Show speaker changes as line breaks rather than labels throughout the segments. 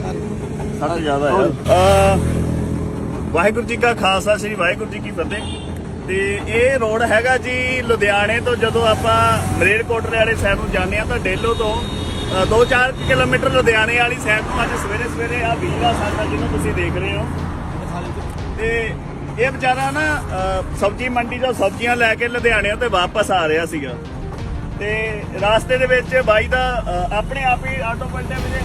ਸੱਟ ਜ਼ਿਆਦਾ ਆ ਵਾਹਿਗੁਰੂ ਜੀ ਕਾ ਖਾਲਸਾ, ਸ੍ਰੀ ਵਾਹਿਗੁਰੂ ਜੀ ਕੀ ਫਤਿਹ। ਤੇ ਇਹ ਰੋਡ ਹੈਗਾ ਜੀ ਲੁਧਿਆਣੇ ਤੋਂ, ਜਦੋਂ ਆਪਾਂ ਮਰੇਰਕੋਟਲੇ ਵਾਲੇ ਸਾਈਡ ਨੂੰ ਜਾਂਦੇ ਆ ਤਾਂ ਡੇਲੋ ਤੋਂ 2-4 ਕਿਲੋਮੀਟਰ ਲੁਧਿਆਣੇ ਵਾਲੀ ਸਾਈਡ ਤੋਂ ਅੱਜ ਸਵੇਰੇ ਸਵੇਰੇ ਆ ਵੀਰਾ ਸਾਡਾ ਜਿਹਨੂੰ ਤੁਸੀਂ ਦੇਖ ਰਹੇ ਹੋ। ਤੇ ਇਹ ਵਿਚਾਰਾ ਨਾ ਸਬਜ਼ੀ ਮੰਡੀ ਤੋਂ ਸਬਜ਼ੀਆਂ ਲੈ ਕੇ ਲੁਧਿਆਣੇ ਤੇ ਵਾਪਸ ਆ ਰਿਹਾ ਸੀਗਾ। ਤੇ ਰਾਸਤੇ ਦੇ ਵਿੱਚ ਬਾਈ ਦਾ ਆਪਣੇ ਆਪ ਹੀ ਆਟੋ ਪਲਟਿਆ ਵੀਰੇ।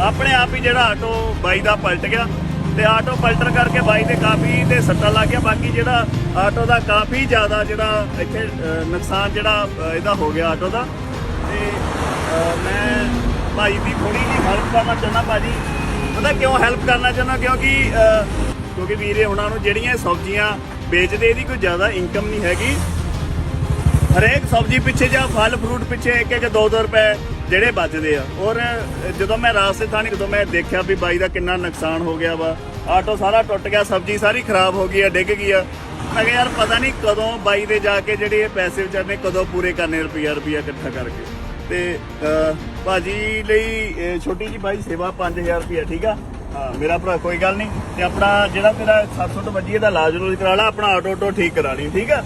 ਆਪਣੇ ਆਪ ਹੀ ਜਿਹੜਾ ਆਟੋ ਬਾਈ ਦਾ ਪਲਟ ਗਿਆ ਤੇ ਆਟੋ ਪਲਟਰ ਕਰਕੇ ਬਾਈ ਦੇ ਕਾਫੀ ਤੇ ਸੱਟਾ ਲੱਗ ਗਿਆ। ਬਾਕੀ ਜਿਹੜਾ ਆਟੋ ਦਾ ਕਾਫੀ ਜ਼ਿਆਦਾ ਜਿਹੜਾ ਇੱਥੇ ਨੁਕਸਾਨ ਜਿਹੜਾ ਇਹਦਾ ਹੋ ਗਿਆ ਆਟੋ ਦਾ। ਤੇ ਅ, ਮੈਂ ਭਾਈ ਦੀ ਥੋੜੀ ਜਿਹੀ ਹੈਲਪ ਕਰਨਾ ਚਾਹੁੰਦਾ ਭਾਜੀ। ਪਤਾ ਕਿਉਂ ਹੈਲਪ ਕਰਨਾ ਚਾਹੁੰਦਾ? ਕਿਉਂਕਿ ਕਿਉਂਕਿ ਵੀਰੇ ਉਹਨਾਂ ਨੂੰ ਜਿਹੜੀਆਂ ਸਬਜ਼ੀਆਂ ਵੇਚਦੇ ਇਹਦੀ ਕੋਈ ਜ਼ਿਆਦਾ ਇਨਕਮ ਨਹੀਂ ਹੈਗੀ। ਹਰੇਕ ਸਬਜ਼ੀ ਪਿੱਛੇ ਜਾਂ ਫਲ ਫਰੂਟ ਪਿੱਛੇ ਇੱਕ ਇੱਕ ਦੋ ਦੋ ਰੁਪਏ ਜਿਹੜੇ ਬਚਦੇ ਆ। ਔਰ ਜਦੋਂ ਮੈਂ ਰਾਸਤੇ ਥਾਣੀ ਜਦੋਂ ਮੈਂ ਦੇਖਿਆ ਵੀ ਬਾਈ ਦਾ ਕਿੰਨਾ ਨੁਕਸਾਨ ਹੋ ਗਿਆ ਵਾ ਆਟੋ ਸਾਰਾ ਟੁੱਟ ਗਿਆ ਸਬਜ਼ੀ ਸਾਰੀ ਖਰਾਬ ਹੋ ਗਈ ਆ ਡਿੱਗ ਗਈ ਆ। ਮੈਂ ਕਿਹਾ ਯਾਰ ਪਤਾ ਨਹੀਂ ਕਦੋਂ ਬਾਈ ਦੇ ਜਾ ਕੇ ਜਿਹੜੇ ਇਹ ਪੈਸੇ ਵਿਚਾਰਨੇ ਕਦੋਂ ਪੂਰੇ ਕਰਨੇ ਰੁਪਈਆ ਰੁਪਈਆ ਇਕੱਠਾ ਕਰਕੇ। ਤੇ ਅਹ, ਭਾਜੀ ਲਈ ਛੋਟੀ ਜੀ ਬਾਈ ਸੇਵਾ 5000 ਰੁਪਈਆ ਠੀਕ ਆ? ਹਾਂ ਮੇਰਾ ਭਰਾ ਕੋਈ ਗੱਲ ਨਹੀਂ। ਤੇ ਆਪਣਾ ਜਿਹੜਾ ਤੇਰਾ 700 ਤੋਂ ਵੱਜੀ ਇਹਦਾ ਇਲਾਜ ਨੂੰ ਕਰਾ ਲਾ ਆਪਣਾ ਆਟੋ ਆਟੋ ਠੀਕ ਕਰਾ ਲਈ ਠੀਕ ਆ?